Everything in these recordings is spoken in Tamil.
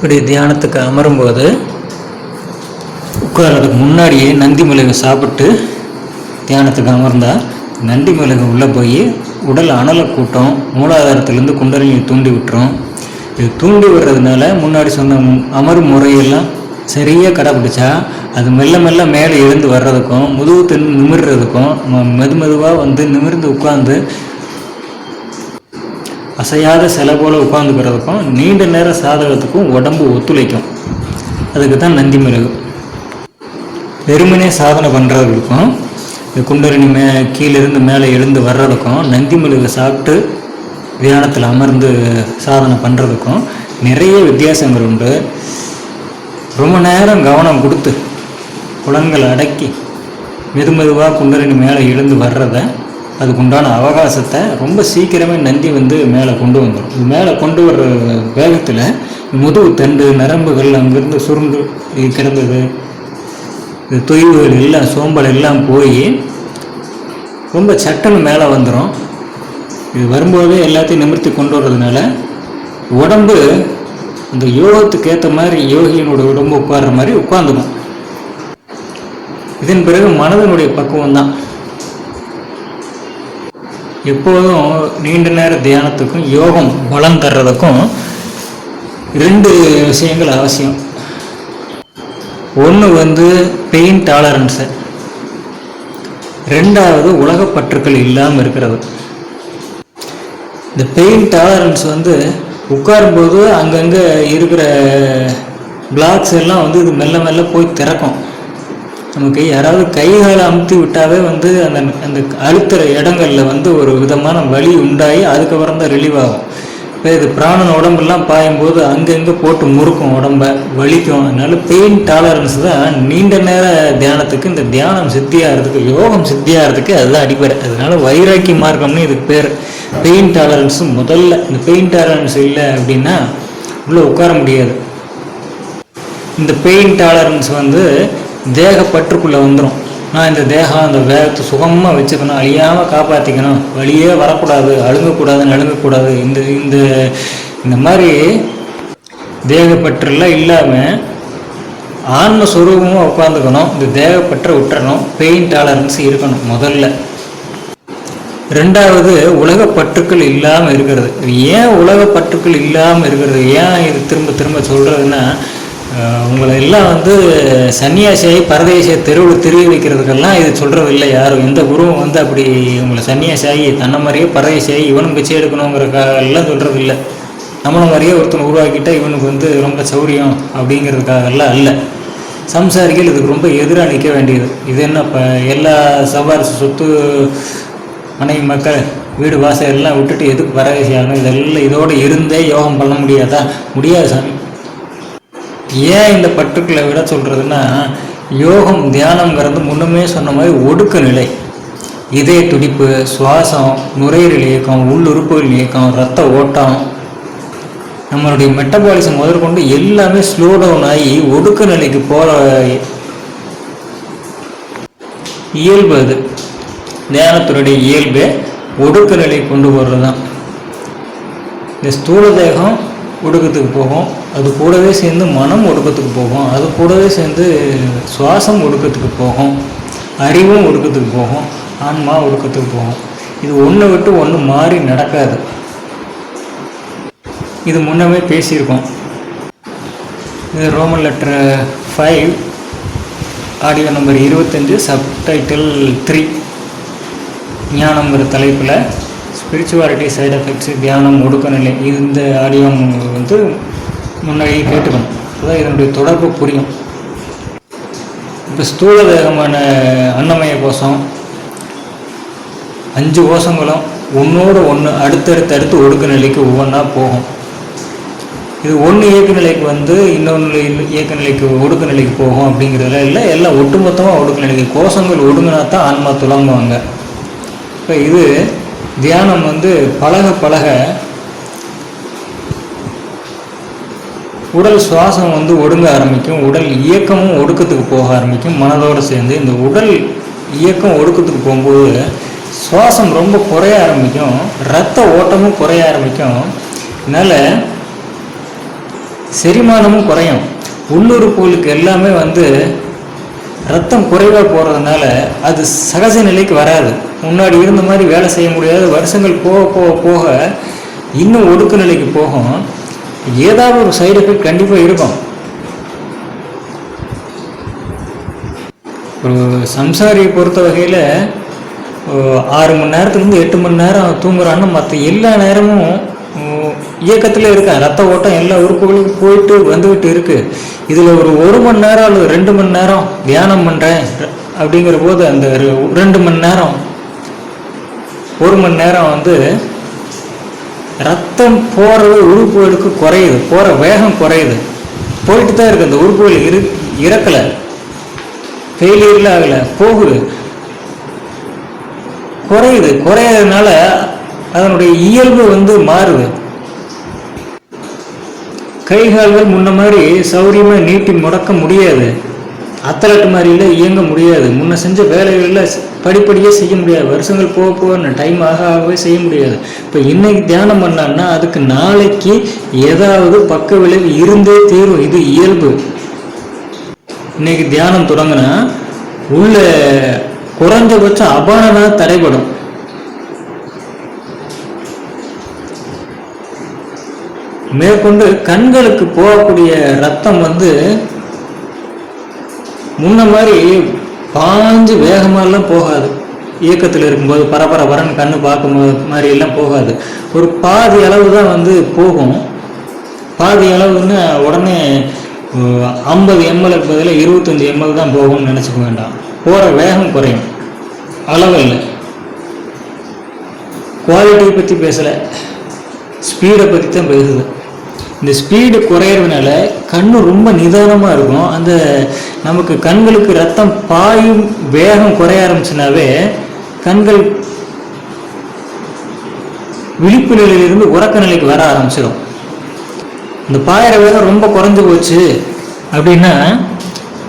இப்படி தியானத்துக்கு அமரும்போது உட்கார்றதுக்கு முன்னாடியே நந்தி மிளகு சாப்பிட்டு தியானத்துக்கு அமர்ந்தால் நந்தி மிளகு உள்ளே போய் உடல் அனலை கூட்டம் மூலாதாரத்திலேருந்து குண்டலினியை தூண்டி விட்டுரும். இது தூண்டி விடுறதுனால முன்னாடி சொன்ன அமரும் முறையெல்லாம் சரியாக கடைப்பிடிச்சா அது மெல்ல மெல்ல மேலே எழுந்து வர்றதுக்கும் முதுகு தென் நிமிர்றதுக்கும் நம்ம மெது மெதுவாக வந்து நிமிர்ந்து உட்காந்து அசையாத சிலை போல் உட்காந்துக்கிறதுக்கும் நீண்ட நேர சாதகத்துக்கும் உடம்பு ஒத்துழைக்கும். அதுக்கு தான் நந்தி மிளகு வெறுமனே சாதனை பண்ணுறதுக்கும் இந்த குண்டரணி மே கீழிருந்து மேலே எழுந்து வர்றதுக்கும் நந்தி மிளகு சாப்பிட்டு தியானத்தில் அமர்ந்து சாதனை பண்ணுறதுக்கும் நிறைய வித்தியாசங்கள் உண்டு. ரொம்ப நேரம் கவனம் கொடுத்து குளங்களை அடக்கி மெது மெதுவாக குண்டரணி மேலே எழுந்து வர்றதை அதுக்குண்டான அவகாசத்தை ரொம்ப சீக்கிரமே நந்தி வந்து மேலே கொண்டு வந்துடும் இது மேலே கொண்டு வர்ற வேகத்தில் முதுகு தண்டு நரம்புகள் அங்கேருந்து சுருண்டு கிடந்தது. இது தொய்வுகள் எல்லாம் சோம்பல் எல்லாம் போய் ரொம்ப சட்டன்னு மேலே வந்துடும் இது வரும்போதே எல்லாத்தையும் நிமிர்த்தி கொண்டு வர்றதுனால உடம்பு அந்த யோகத்துக்கு ஏற்ற மாதிரி யோகியினுடைய உடம்பு உட்கார்ற மாதிரி உட்காந்துக்கும் இதன் பிறகு மனதனுடைய பக்குவம் தான் எப்போதும் நீண்ட நேர தியானத்துக்கும் யோகம் பலம் தர்றதுக்கும் ரெண்டு விஷயங்கள் அவசியம். ஒன்று வந்து பெயின் டாலரன்ஸு ரெண்டாவது உலகப்பற்றுக்கள் இல்லாமல் இருக்கிறது. இந்த பெயின் டாலரன்ஸ் வந்து உட்காரும்போது அங்கங்கே இருக்கிற பிளாக்ஸ் எல்லாம் வந்து இது மெல்ல மெல்ல போய் திறக்கும். நமக்கு யாராவது கை அமுத்தி விட்டாவே வந்து அந்த அந்த அழுத்துற இடங்கள்ல வந்து ஒரு விதமான வலி உண்டாகி அதுக்கப்புறம் தான் ரிலீவ் ஆகும். இப்போ இது பிராணன் உடம்பெல்லாம் பாயும்போது அங்கங்கே போட்டு முறுக்கும் உடம்ப வலிக்கும். அதனால பெயின் டாலரன்ஸ் தான் நீண்ட நேர தியானத்துக்கு இந்த தியானம் சித்தியாகிறதுக்கு யோகம் சித்தியாகிறதுக்கு அதுதான் அடிப்படை. அதனால வைராக்கி மார்க்கம்னு இதுக்கு பேர். பெயின் டாலரன்ஸ் முதல்ல. இந்த பெயின் டாலரன்ஸ் இல்லை அப்படின்னா உள்ளே உட்கார முடியாது. இந்த பெயின் டாலரன்ஸ் வந்து தேகப்பற்றுக்குள்ளே வந்துடும் நான் இந்த தேகம் அந்த வேகத்தை சுகமாக வச்சுக்கணும். அழியாமல் காப்பாற்றிக்கணும் வழியே வரக்கூடாது அழுங்கக்கூடாது. நழுங்கக்கூடாது இந்த இந்த இந்த மாதிரி தேகப்பற்றுலாம் இல்லாமல் ஆன்மஸ்வரூபமாக உட்காந்துக்கணும் இந்த தேகப்பற்றை விட்டுறணும். பெயின் டாலரன்ஸ் இருக்கணும் முதல்ல. ரெண்டாவது உலக பற்றுக்கள் இல்லாமல் இருக்கிறது. ஏன் உலக பற்றுக்கள் இல்லாமல் இருக்கிறது? ஏன் இது திரும்ப திரும்ப சொல்கிறதுன்னா உங்களை எல்லாம் வந்து சன்னியாசியை பரதேசிய தெருவில் திரிய வைக்கிறதுக்கெல்லாம் இது சொல்கிறதில்லை யாரும். எந்த குருவும் வந்து அப்படி உங்களை சன்னியாசியாகி தன்னை மாதிரியே பரதேசியாகி இவனும் பிச்சை எடுக்கணுங்கிறக்காக எல்லாம் நம்மளை மாதிரியே ஒருத்தனை உருவாக்கிட்டா இவனுக்கு வந்து ரொம்ப சௌரியம் அப்படிங்கிறதுக்காகலாம் அல்ல. சம்சாரிகள் இதுக்கு ரொம்ப எதிராக நிற்க வேண்டியது. இது என்ன இப்போ எல்லா சவாரிசு சொத்து மனைவி மக்கள் வீடு வாசல் எல்லாம் விட்டுட்டு எதுக்கு பரதேசியாகணும்? இதெல்லாம் இதோடு இருந்தே யோகம் பண்ண முடியாதா? முடியாது? சாமி ஏன் இந்த பற்றுக்களை விட சொல்கிறதுன்னா யோகம் தியானங்கிறது முன்னமே சொன்ன மாதிரி ஒடுக்க நிலை. இதய துடிப்பு சுவாசம் நுரையீரல் இயக்கம் உள்ளுறுப்புகள் இயக்கம் ரத்த ஓட்டம். நம்மளுடைய மெட்டபாலிசம் முதற்கொண்டு எல்லாமே ஸ்லோ டவுன் ஆகி ஒடுக்க நிலைக்கு போகிற இயல்பு அது. தியானத்தினுடைய இயல்பே ஒடுக்க நிலை கொண்டு போகிறது தான் இந்த ஸ்தூல தேகம் ஒடுக்கத்துக்கு போகும். அது கூடவே சேர்ந்து மனம் ஒடுக்கத்துக்கு போகும். அது கூடவே சேர்ந்து சுவாசம் ஒடுக்கத்துக்கு போகும். அறிவும் ஒடுக்கத்துக்கு போகும். ஆன்மா ஒடுக்கத்துக்கு போகும். இது ஒன்றை விட்டு ஒன்று மாறி நடக்காது. இது முன்னமே பேசியிருக்கோம். இது Roman letter five audio number இருபத்தஞ்சு சப்டைட்டில் த்ரீ ஞானம்ங்கிற தலைப்பில் ஸ்பிரிச்சுவாலிட்டி சைடு எஃபெக்ட்ஸு தியானம் ஒடுக்கநிலை இந்த ஆடியோ வந்து முன்னாடியே கேட்டுக்கணும். அதான் இதனுடைய தொடர்பு புரியும். இப்போ ஸ்தூல வேகமான அன்னமய கோஷம். அஞ்சு கோஷங்களும் ஒன்றோட ஒன்று அடுத்தடுத்து அடுத்து ஒடுக்க நிலைக்கு ஒவ்வொன்றா போகும். இது ஒன்று இயக்க நிலைக்கு வந்து இன்னொன்று இயக்க நிலைக்கு ஒடுக்க நிலைக்கு போகும் அப்படிங்கிறதுல இல்லை எல்லாம் ஒட்டுமொத்தமாக ஒடுக்க நிலைக்கு கோஷங்கள் ஒடுங்கினா தான் ஆன்மா துளங்குவாங்க. இப்போ இது தியானம் வந்து பழக பழக உடல் சுவாசம் வந்து ஒடுங்க ஆரம்பிக்கும் உடல் இயக்கமும் ஒடுக்கத்துக்கு போக ஆரம்பிக்கும் மனதோடு சேர்ந்து இந்த உடல் இயக்கம் ஒடுக்கத்துக்கு போகும்போது சுவாசம் ரொம்ப குறைய ஆரம்பிக்கும் ரத்த ஓட்டமும் குறைய ஆரம்பிக்கும். இதனால் செரிமானமும் குறையும். உள்ளுறுப்புகளுக்கு எல்லாமே வந்து ரத்தம் குறைவாக போகிறதுனால அது சகஜ நிலைக்கு வராது. முன்னாடி இருந்த மாதிரி வேலை செய்ய முடியாது வருஷங்கள் போக போக போக இன்னும் ஒடுக்கு நிலைக்கு போகும். ஏதாவது ஒரு சைடு எஃபெக்ட் கண்டிப்பாக இருக்கும். ஒரு சம்சாரியை பொறுத்த வகையில் ஆறு மணி நேரத்துலேருந்து எட்டு மணி நேரம் தூங்குறான்னா மற்ற எல்லா நேரமும் இயக்கத்தில் இருக்கான் ரத்த ஓட்டம் எல்லா உறுப்புகளையும் போயிட்டு வந்துக்கிட்டு இருக்கு. இதில் ஒரு ஒரு மணி நேரம் அல்லது ரெண்டு மணி நேரம் தியானம் பண்ணுறேன் அப்படிங்கிற போது அந்த ரெண்டு மணி நேரம் ஒரு மணி நேரம் வந்து ரத்தம் போகிறது உறுப்புகளுக்கு குறையுது போகிற வேகம் குறையுது. போயிட்டு தான் இருக்கு. அந்த உறுப்புகள் இரு இறக்கலை. ஃபெயிலியரில் ஆகலை. போகுது. குறையுது. குறையறதுனால அதனுடைய இயல்பு வந்து மாறுது. கை கால்கள் முன்ன மாதிரி சௌரியமாக நீட்டி முடக்க முடியாது. அத்தலட்டு மாதிரியில் இயங்க முடியாது. முன்ன செஞ்ச வேலைகளில் படிப்படியே செய்ய முடியாது. வருஷங்கள் போக போக டைம் ஆக ஆகவே செய்ய முடியாது. இப்போ இன்னைக்கு தியானம் பண்ணான்னா அதுக்கு நாளைக்கு ஏதாவது பக்க விளைவு இருந்தே தீரும். இது இயல்பு. இன்னைக்கு தியானம் தொடங்கினா உள்ள குறைஞ்சபட்சம் அபானதாக தடைபடும். மேற்கொண்டு கண்களுக்கு போகக்கூடிய ரத்தம் வந்து முன்ன மாதிரி பாஞ்சு வேகமாலாம் போகாது. இயக்கத்தில் இருக்கும்போது பரபர வரன்னு கண்ணு பார்க்கும்போது மாதிரி எல்லாம் போகாது. ஒரு பாதி அளவு தான் வந்து போகும். பாதி அளவுன்னு உடனே ஐம்பது எம்எல் பதிலாக இருபத்தஞ்சி எம்எல் தான் போகும்னு நினச்சிக்க வேண்டாம். போகிற வேகம் குறையும். அளவு இல்லை குவாலிட்டியை பற்றி பேசலை ஸ்பீடை பற்றி தான் பேசுது. இந்த ஸ்பீடு குறையிறதுனால கண் ரொம்ப நிதானமாக இருக்கும். அந்த நமக்கு கண்களுக்கு ரத்தம் பாயும் வேகம் குறைய ஆரம்பிச்சுனாவே கண்கள் விழிப்பு நிலையிலிருந்து உறக்க நிலைக்கு வர ஆரம்பிச்சிடும் இந்த பாயிற வேகம் ரொம்ப குறைஞ்சு போச்சு அப்படின்னா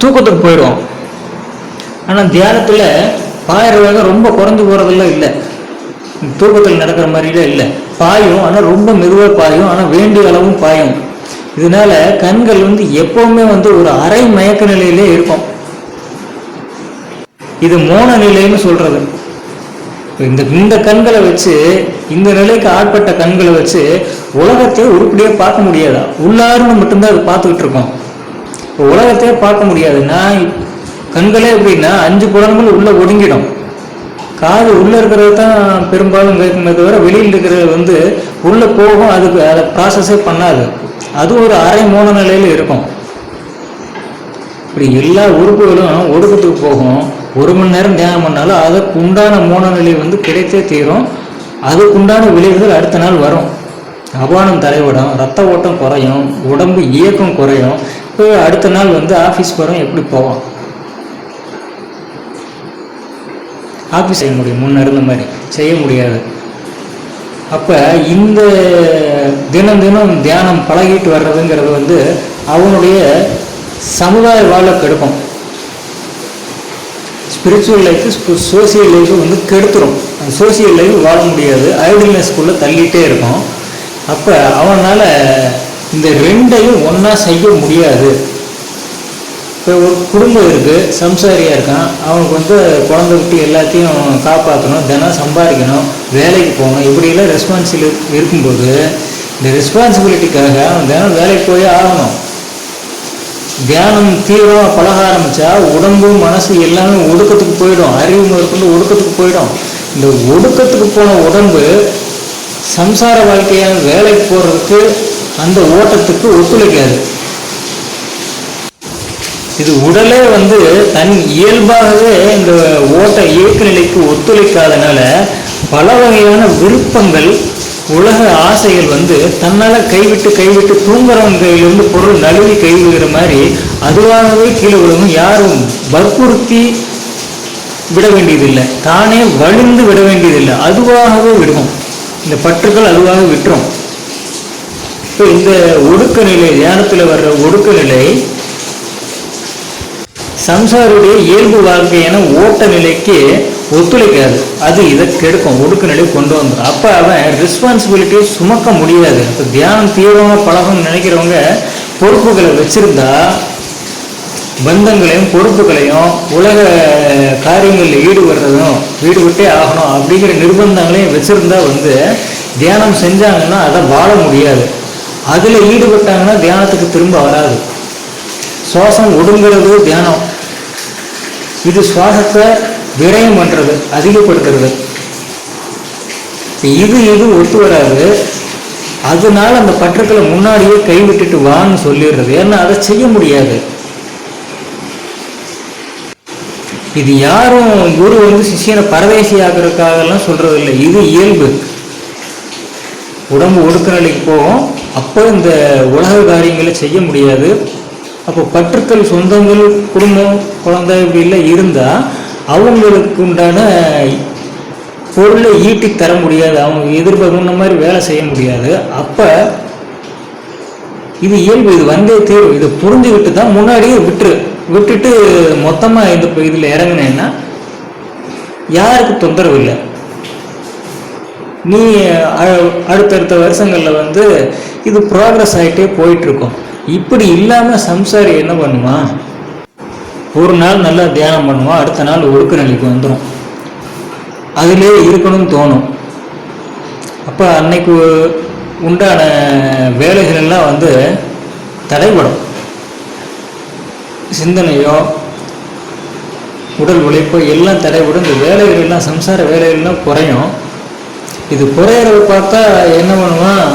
தூக்கத்துக்கு போயிடுவோம். ஆனால் தியானத்தில் பாயிற வேகம் ரொம்ப குறைஞ்சு போகிறதெல்லாம் இல்லை. தூக்கத்தில் நடக்கிற மாதிரிலாம் இல்லை. பாயும் ஆனால் ரொம்ப மெதுவாக பாயும் ஆனால் வேண்டிய அளவும் பாயும். இதனால கண்கள் வந்து எப்பவுமே வந்து ஒரு அரை மயக்க நிலையிலே இருக்கும். இது மோன நிலைன்னு சொல்றது. இந்த இந்த கண்களை வச்சு இந்த நிலைக்கு ஆட்பட்ட கண்களை வச்சு உலகத்தையே உருப்படியாக பார்க்க முடியாதா? உள்ளார்னு மட்டும்தான் அது பார்த்துக்கிட்டு இருக்கோம். உலகத்தையே பார்க்க முடியாது. நான் கண்களே எப்படின்னா அஞ்சு புலன்கள் உள்ள ஒடுங்கிடும். காது உள்ள இருக்கிறது தான் பெரும்பாலும் கேட்குமே தவிர வெளியில் இருக்கிறது வந்து உள்ள போகும் அதுக்கு அதை ப்ராசஸே பண்ணாது. அது ஒரு அரை மோன நிலையில இருக்கும். இப்படி எல்லா உறுப்புகளும் ஒடுக்கத்துக்கு போகும். ஒரு மணி நேரம் தியானம் பண்ணாலும் அதுக்கு உண்டான மோன நிலை வந்து கிடைத்தே தீரும். அதுக்குண்டான விளைவுகள் அடுத்த நாள் வரும். அபானம் தலைவிடும் ரத்த ஓட்டம் குறையும் உடம்பு இயக்கம் குறையும். இப்போ அடுத்த நாள் வந்து ஆஃபீஸ் போகிறோம் எப்படி போவோம் காப்பி செய்ய முடியும். முன்ன இருந்த மாதிரி. செய்ய முடியாது. அப்போ இந்த தினம் தினம் தியானம் பழகிட்டு வர்றதுங்கிறது வந்து அவனுடைய சமுதாய வாழ கெடுக்கும். ஸ்பிரிச்சுவல் லைஃப் சோசியல் லைஃப் வந்து கெடுத்துரும். சோசியல் லைஃப் வாழ முடியாது. ஐடில்னஸ்குள்ளே தள்ளிகிட்டே இருக்கும். அப்போ அவனால் இந்த ரெண்டையும் ஒன்றா செய்ய முடியாது. இப்போ ஒரு குடும்பம் இருக்குது சம்சாரியாக இருக்கான். அவனுக்கு வந்து குழந்தை விட்டு எல்லாத்தையும் காப்பாற்றணும் தினம் சம்பாதிக்கணும் வேலைக்கு போகணும். இப்படியெல்லாம் ரெஸ்பான்சிபிலி இருக்கும்போது இந்த ரெஸ்பான்சிபிலிட்டிக்காக அவன் தினம் வேலைக்கு போய் ஆகணும். தியானம் தீவிரமாக பழக ஆரம்பித்தா உடம்பு மனசு எல்லாமே ஒடுக்கத்துக்கு போயிடும். அறிவு முதற்கொண்டு ஒடுக்கத்துக்கு போயிடும். இந்த ஒடுக்கத்துக்கு போன உடம்பு சம்சார வாழ்க்கையான வேலைக்கு போகிறதுக்கு அந்த ஓட்டத்துக்கு ஒத்துழைக்காது. இது உடலே வந்து தன் இயல்பாகவே இந்த ஓட்ட இயக்க நிலைக்கு ஒத்துழைக்காதனால பல வகையான விருப்பங்கள் உலக ஆசைகள் வந்து தன்னால கைவிட்டு கைவிட்டு தூங்குறவன் கையிலிருந்து பொருள் நழுவி கைவிடுகிற மாதிரி அதுவாகவே கீழே விழுவும் யாரும் வற்புறுத்தி விட வேண்டியதில்லை. தானே வலிந்து விட வேண்டியதில்லை. அதுவாகவே விடுவோம். இந்த பற்றுகள் அதுவாக விட்டுரும். இப்போ இந்த ஒடுக்க நிலை தியானத்தில் வர்ற ஒடுக்க நிலை சம்சாருடைய இயல்பு வாழ்க்கையான ஓட்ட நிலைக்கு ஒத்துழைக்காது. அது இதை கெடுக்கும் ஒடுக்க நிலை கொண்டு வந்துடும் அப்போ அவன் ரெஸ்பான்சிபிலிட்டியை சுமக்க முடியாது. இப்போ தியானம் தீவிரமாக பழகணும்னு நினைக்கிறவங்க பொறுப்புகளை வச்சுருந்தா பந்தங்களையும் பொறுப்புகளையும் உலக காரியங்களில் ஈடுபடுறதும் ஈடுபட்டே ஆகணும் அப்படிங்கிற நிர்பந்தங்களையும் வச்சுருந்தா வந்து தியானம் செஞ்சாங்கன்னா அதை வாழ முடியாது. அதில் ஈடுபட்டாங்கன்னா தியானத்துக்கு திரும்ப வராது. சுவாசம் ஒடுங்கிறது தியானம். இது சுவாசத்தை விரயம் பண்ணுறது அதிகப்படுத்துறது. இது இது ஒத்து வராது. அதனால அந்த பற்றுக்களை முன்னாடியே கைவிட்டுட்டு வான்னு சொல்லிடுறது. ஏன்னா அதை செய்ய முடியாது. இது யாரும் குரு வந்து சிஷியனை பரதேசி ஆகிறதுக்காகலாம் சொல்றது இல்லை. இது இயல்பு. உடம்பு ஒடுக்க நிலைக்கு போகும். அப்போ இந்த உலக காரியங்களை செய்ய முடியாது. அப்போ பற்றுக்கள் சொந்தங்கள் குடும்பம் குழந்தை இப்படி எல்லாம் இருந்தால் அவங்களுக்கு உண்டான பொருளை ஈட்டி தர முடியாது. அவங்க எதிர்பார்க்கிற மாதிரி வேலை செய்ய முடியாது. அப்போ இது இயல்பு இது வந்தே தீர்வு இதை புரிஞ்சுக்கிட்டு தான் முன்னாடியே விட்டுரு. விட்டுட்டு மொத்தமாக இந்த இதில் இறங்கினேன்னா யாருக்கு தொந்தரவு இல்லை. நீ அடுத்தடுத்த வருஷங்களில் வந்து இது ப்ராக்ரஸ் ஆகிட்டே போயிட்டுருக்கும் இப்படி இல்லாமல் சம்சாரி என்ன பண்ணுவான் ஒரு நாள் நல்லா தியானம் பண்ணுவான் அடுத்த நாள் ஒடுக்க நிலைக்கு வந்துடும் அதிலே இருக்கணும்னு தோணும். அப்போ அன்னைக்கு உண்டான வேலைகள் எல்லாம் வந்து தடைபடும். சிந்தனையோ உடல் உழைப்போ எல்லாம் தடைபடும். இந்த வேலைகள் எல்லாம் சம்சார வேலைகள்லாம் குறையும். இது குறையிறத பார்த்தா என்ன பண்ணுவான்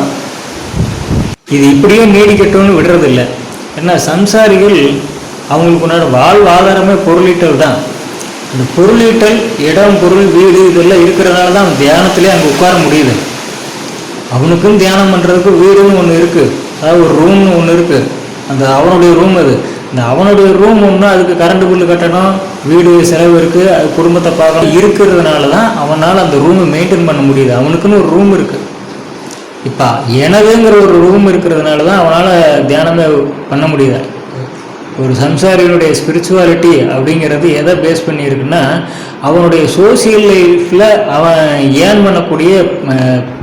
இது இப்படியே நீடிக்கட்டும்னு விடுறதில்ல. ஏன்னா சம்சாரிகள் அவங்களுக்கு உண்டான வாழ்வாதாரமே பொருளீட்டல் தான். அந்த பொருளீட்டல் இடம் பொருள் வீடு இதெல்லாம் இருக்கிறதுனால தான் அவன் தியானத்திலே அங்கே உட்கார முடியுது. அவனுக்கும் தியானம் பண்ணுறதுக்கு வீடுன்னு ஒன்று இருக்குது அதாவது ஒரு ரூம்னு ஒன்று இருக்குது அந்த அவனுடைய ரூம் அது. இந்த அவனுடைய ரூம் ஒன்று அதுக்கு கரண்ட் பில்லு கட்டணும் வீடு செலவு இருக்குது அது குடும்பத்தை பார்க்கணும் இருக்கிறதுனால தான் அவனால் அந்த ரூமை மெயின்டைன் பண்ண முடியுது. அவனுக்குன்னு ஒரு ரூம் இருக்குது இப்போ எனதுங்கிற ஒரு ரூம் இருக்கிறதுனால தான் அவனால் தியானமே பண்ண முடியுது ஒரு சம்சாரிகளுடைய ஸ்பிரிச்சுவாலிட்டி அப்படிங்கிறது எதை பேஸ் பண்ணியிருக்குன்னா அவனுடைய சோசியல் லைஃப்பில் அவன் ஏர்ன் பண்ணக்கூடிய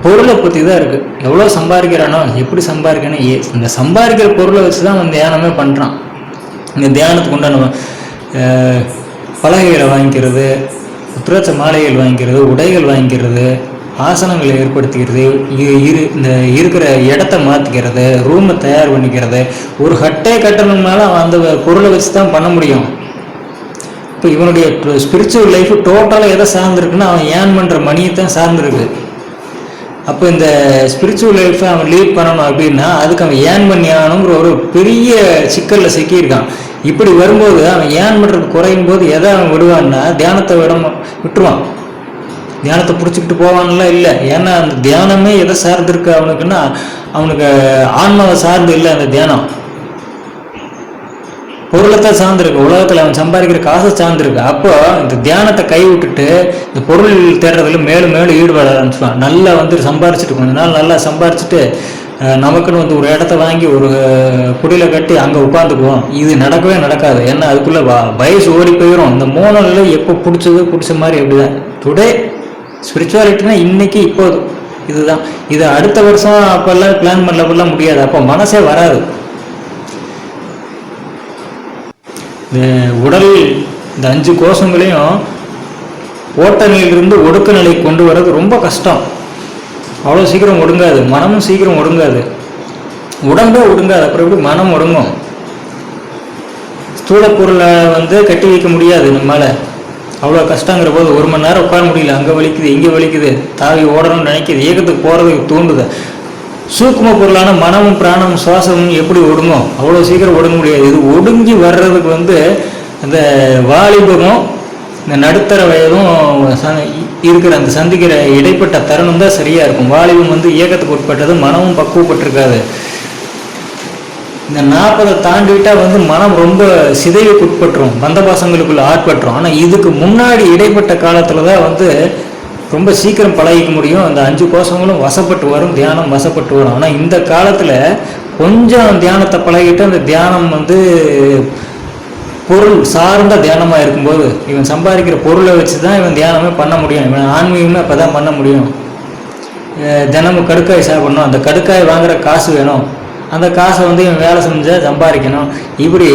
பொருளை பற்றி தான் இருக்குது எவ்வளோ சம்பாதிக்கிறானோ எப்படி சம்பாதிக்கணும் ஏ இந்த சம்பாதிக்கிற பொருளை வச்சு தான் அவன் தியானமே பண்ணுறான் இந்த தியானத்துக்கு உண்டான பலகைகளை வாங்கிக்கிறது உத்திரச்ச மாலைகள் வாங்கிக்கிறது உடைகள் வாங்கிக்கிறது ஆசனங்களை ஏற்படுத்திக்கிறது இரு இந்த இருக்கிற இடத்த மாற்றிக்கிறது ரூமை தயார் பண்ணிக்கிறது. ஒரு ஹட்டே கட்டணும்னால அவன் அந்த பொருளை வச்சு தான் பண்ண முடியும். இப்போ இவனுடைய ஸ்பிரிச்சுவல் லைஃப் டோட்டலாக எதை சார்ந்திருக்குன்னா அவன் ஏன் பண்ணுற மணியை தான் சார்ந்திருக்கு. அப்போ இந்த ஸ்பிரிச்சுவல் லைஃப்பை அவன் லீட் பண்ணணும் அப்படின்னா அதுக்கு அவன் ஏன் பண்ணி ஆகணுங்கிற ஒரு பெரிய சிக்கலில் சிக்கியிருக்கான். இப்படி வரும்போது அவன் ஏன் பண்ணுறது குறையும் போது எதை அவன் விடுவான்னா தியானத்தை விட விட்டுருவான். தியானத்தை பிடிச்சிக்கிட்டு போவான்லாம் இல்லை. ஏன்னா அந்த தியானமே எதை சார்ந்திருக்கு அவனுக்குன்னா அவனுக்கு ஆன்மாவை சார்ந்து இல்லை அந்த தியானம். பொருளத்தை சார்ந்திருக்கு. உலகத்தில் அவன் சம்பாதிக்கிற காசை சார்ந்திருக்கு. அப்போ இந்த தியானத்தை கை விட்டுட்டு இந்த பொருள் தேடுறதுல மேலும் மேலும் ஈடுபட ஆரம்பிச்சுவான் நல்லா வந்து சம்பாரிச்சிட்டு கொஞ்ச நாள் நல்லா சம்பாரிச்சிட்டு நமக்குன்னு வந்து ஒரு இடத்த வாங்கி ஒரு குடியில கட்டி அங்கே உட்காந்துக்குவோம். இது நடக்கவே நடக்காது. ஏன்னா அதுக்குள்ளே வயசு ஓடி போயிடும் இந்த மூணு நிலை எப்போ பிடிச்சது பிடிச்ச மாதிரி எப்படிதான் டுடே ஸ்பிரிச்சுவாலிட்டினா இன்னைக்கு இப்போது. இதுதான். இது அடுத்த வருஷம் அப்பெல்லாம் பிளான் பண்ணலாம் முடியாது. அப்போ மனசே வராது. இந்த உடல் இந்த அஞ்சு கோஷங்களையும் ஓட்ட நிலையிலிருந்து ஒடுக்க நிலை கொண்டு வர்றது ரொம்ப கஷ்டம். அவ்வளோ சீக்கிரம் ஒடுங்காது. மனமும் சீக்கிரம் ஒடுங்காது. உடம்பே ஒடுங்காது. அப்புறம் எப்படி மனம் ஒடுங்கும்? ஸ்தூல பொருளை வந்து கட்டி வைக்க முடியாது நம்மளால அவ்வளோ கஷ்டங்கிற போது ஒரு மணி நேரம் உட்கார முடியல. அங்கே வலிக்குது இங்கே வலிக்குது. தாவி ஓடணும்னு நினைக்கிது. ஏகத்துக்கு போகிறதுக்கு தூண்டுது. சூக்கும பொருளான மனமும் பிராணமும் சுவாசமும் எப்படி ஒடுங்கும்? அவ்வளோ சீக்கிரம் ஒடுங்க முடியாது. இது ஒடுங்கி வர்றதுக்கு வந்து அந்த வாலிபமும் இந்த நடுத்தர வயதும் ச- இருக்கிற அந்த சந்திக்கிற இடைப்பட்ட தருணம் தான் சரியாக இருக்கும். வாலிபம் வந்து இயக்கத்துக்கு உட்பட்டது மனமும் பக்குவப்பட்டிருக்காது. இந்த நாற்பதை தாண்டிவிட்டால் வந்து மனம் ரொம்ப சிதைவுக்கு உட்பட்டுரும். பந்தபாசங்களுக்குள்ள ஆட்பட்டுரும். ஆனால் இதுக்கு முன்னாடி இடைப்பட்ட காலத்தில் தான் வந்து ரொம்ப சீக்கிரம் பழகிக்க முடியும். அந்த அஞ்சு கோஷங்களும் வசப்பட்டு வரும். தியானம் வசப்பட்டு வரும். ஆனால் இந்த காலத்தில் கொஞ்சம் தியானத்தை பழகிட்டு அந்த தியானம் வந்து பொருள் சார்ந்த தியானமாக இருக்கும்போது இவன் சம்பாதிக்கிற பொருளை வச்சு தான் இவன் தியானமே பண்ண முடியும். இவன் ஆன்மீகமே அப்போ தான் பண்ண முடியும். தினமும் கடுக்காய் சாப்பிடணும். அந்த கடுக்காய் வாங்குற காசு வேணும். அந்த காசை வந்து இவன் வேலை செஞ்சா சம்பாதிக்கணும். இப்படி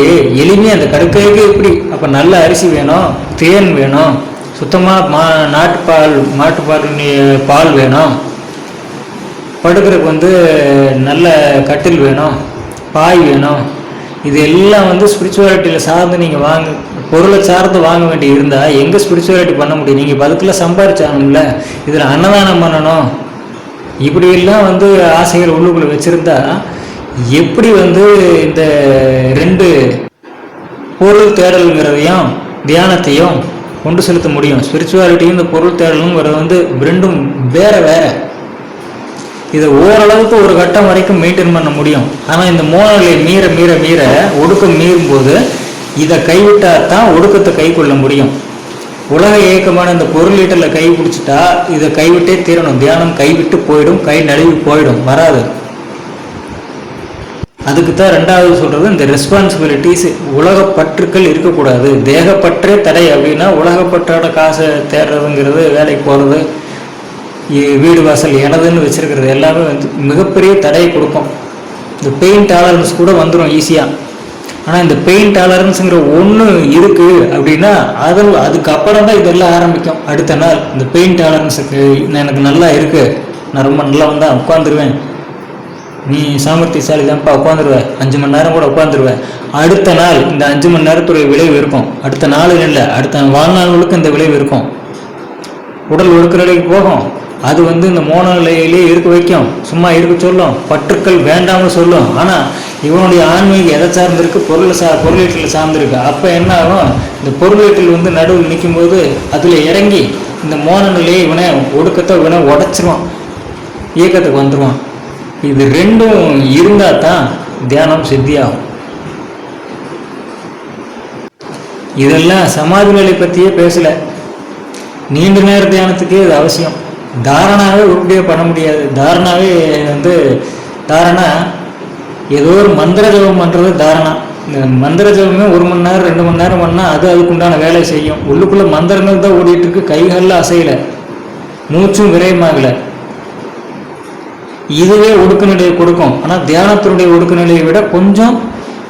எளிமையாக அந்த கடுக்கைக்கு இப்படி அப்போ நல்ல அரிசி வேணும் தேன் வேணும் சுத்தமாக மா நாட்டுப்பால் மாட்டுப்பால் பால் வேணும். படுக்கிறதுக்கு வந்து நல்ல கட்டில் வேணும் பாய் வேணும். இது எல்லாம் வந்து ஸ்பிரிச்சுவாலிட்டியில் சார்ந்து நீங்கள் வாங்க பொருளை சார்ந்து வாங்க வேண்டி இருந்தால் எங்கே ஸ்பிரிச்சுவாலிட்டி பண்ண முடியும்? நீங்கள் பதுக்கில் சம்பாதிச்சாங்கல்ல இதில் அன்னதானம் பண்ணணும். இப்படியெல்லாம் வந்து ஆசைகள் உள்ளுக்குள்ளே வச்சுருந்தா எப்படி வந்து இந்த ரெண்டு பொருள் தேடலுங்கிறதையும் தியானத்தையும் கொண்டு செலுத்த முடியும்? ஸ்பிரிச்சுவாலிட்டியும் இந்த பொருள் தேடலுங்கிறது வந்து ரெண்டும் வேற வேற. இதை ஓரளவுக்கு ஒரு கட்டம் வரைக்கும் மெயின்டைன் பண்ண முடியும். ஆனால் இந்த மோனலை மீற மீற மீற ஒடுக்கம் மீறும் போது இதை கைவிட்டால் தான் ஒடுக்கத்தை கை கொள்ள முடியும். உலக இயக்கமான இந்த பொருளீட்டலில் கை பிடிச்சிட்டா இதை கைவிட்டே தீரணும். தியானம் கைவிட்டு போயிடும் கை நழுவி போயிடும் வராது. அதுக்கு தான் ரெண்டாவது சொல்கிறது இந்த ரெஸ்பான்சிபிலிட்டிஸ் உலகப்பற்றுக்கள் இருக்கக்கூடாது. தேகப்பற்றே தடை அப்படின்னா உலகப்பற்றோட காசை தேடுறதுங்கிறது வேலைக்கு போகிறது வீடு வாசல் எனதுன்னு வச்சுருக்கிறது எல்லாமே வந்து மிகப்பெரிய தடையை கொடுக்கும். இந்த பெயின் டாலரன்ஸ் கூட வந்துடும் ஈஸியாக ஆனால் இந்த பெயின் டாலரன்ஸுங்கிற ஒன்று இருக்குது அப்படின்னா அது அதுக்கப்புறம் தான் இதெல்லாம் ஆரம்பிக்கும். அடுத்த நாள் இந்த பெயின் டாலரன்ஸுக்கு எனக்கு நல்லா இருக்குது நான் ரொம்ப நல்லா வந்தால் உட்காந்துருவேன் நீ சாமர்த்தியசாலி தான்ப்பா உட்காந்துருவ. அஞ்சு மணி நேரம் கூட உட்காந்துருவ. அடுத்த நாள் இந்த அஞ்சு மணி நேரத்துடைய விளைவு இருக்கும். அடுத்த நாள் இல்லை அடுத்த வாழ்நாள்களுக்கு இந்த விளைவு இருக்கும். உடல் ஒடுக்க நிலைக்கு போகும். அது வந்து இந்த மோன நிலையிலே இருக்க வைக்கும். சும்மா இருக்க சொல்லும். பற்றுக்கள் வேண்டாம்னு சொல்லும். ஆனால் இவனுடைய ஆன்மீகம் எதை சார்ந்திருக்கு? பொருளை சா பொருளீட்டில் சார்ந்திருக்கு. அப்போ என்ன ஆகும்? இந்த பொருளீட்டில் வந்து நடுவில் நிற்கும்போது அதில் இறங்கி இந்த மோன நிலையை இவனை ஒடுக்கத்தை இவனை உடச்சிருவான். இயக்கத்துக்கு வந்துடுவான் இது ரெண்டும் இருந்தால் தான் தியானம் சித்தியாகும். இதெல்லாம் சமாதி நிலை பற்றியே பேசலை. நீண்ட நேர தியானத்துக்கே இது அவசியம். தாரணாவே உருப்படியாக பண்ண முடியாது. தாரணாவே வந்து தாரணா ஏதோ ஒரு மந்திர ஜபம் பண்ணுறது தாரணா. இந்த மந்திர ஜபமே ஒரு மணி நேரம் ரெண்டு மணி நேரம் பண்ணால் அது அதுக்குண்டான வேலை செய்யும். உள்ளுக்குள்ளே மந்திரங்கள் தான் ஓடிட்டுருக்கு கைகளில் அசையலை. மூச்சும் விரயமாகலை. இதுவே ஒடுக்குநிலையை கொடுக்கும். ஆனால் தியானத்தினுடைய ஒடுக்குநிலையை விட கொஞ்சம்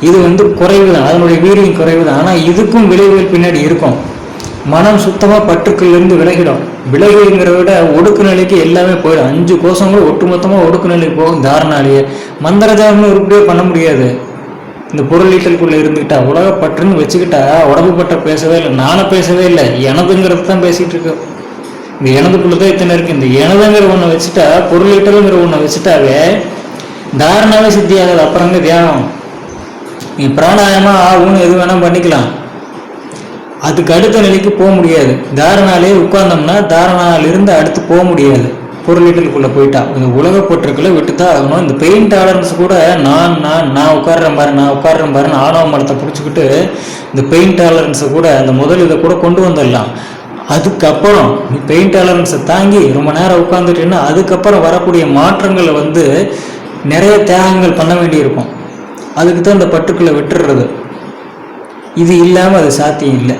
இது வந்து குறைவு தான். அதனுடைய வீரியம் குறைவு தான். ஆனால் இதுக்கும் விளைவுகள் பின்னாடி இருக்கும். மனம் சுத்தமாக பற்றுக்களிலிருந்து விலகிடும். விலகுங்கிறத விட ஒடுக்கு நிலைக்கு எல்லாமே போயிடும். அஞ்சு கோஷங்களும் ஒட்டுமொத்தமாக ஒடுக்கு நிலைக்கு போகும் தாரணாலேயே. மந்திர ஜாமம்னு உருப்படியே பண்ண முடியாது. இந்த பொருளீட்டலுக்குள்ளே இருந்துக்கிட்டா உலக பற்றுன்னு வச்சுக்கிட்டா உடம்பு பற்ற பேசவே இல்லை நானும் பேசவே இல்லை. எனதுங்கிறது தான் பேசிகிட்டு இருக்கேன் இந்த எனதுக்குள்ள தான் இத்தனை இருக்கு? இந்த எனதுங்கிற ஒன்றை வச்சுட்டா பொருளீட்டலுங்கிற ஒன்றை வச்சுட்டாவே தாரணாவே சித்தியாகாது அப்புறங்க தியானம்? நீ பிராணாயமா ஆகும்னு எது வேணால் பண்ணிக்கலாம். அதுக்கு அடுத்த நிலைக்கு போக முடியாது. தாரணாலே உட்கார்ந்தோம்னா தாரணாலிருந்து அடுத்து போக முடியாது. பொருளீட்டலுக்குள்ளே போயிட்டா. இந்த உலக பொற்றுக்களை விட்டு தான் ஆகணும். இந்த பெயின் டாலரன்ஸ் கூட நான் நான் நான் உட்கார்றேன் பாரு நான் உட்கார்றேன் பாருன்னு ஆணவ மரத்தை பிடிச்சிக்கிட்டு இந்த பெயின் டாலரன்ஸை கூட அந்த முதல் இதை கூட கொண்டு வந்துடலாம். அதுக்கப்புறம் நீ பெயின் டாலரன்ஸை தாங்கி ரொம்ப நேரம் உட்காந்துட்டேன்னா அதுக்கப்புறம் வரக்கூடிய மாற்றங்களை வந்து நிறைய தியாகங்கள் பண்ண வேண்டியிருக்கும். அதுக்கு தான் இந்த பட்டுக்களை விட்டுடுறது இது இல்லாமல் அது சாத்தியம் இல்லை.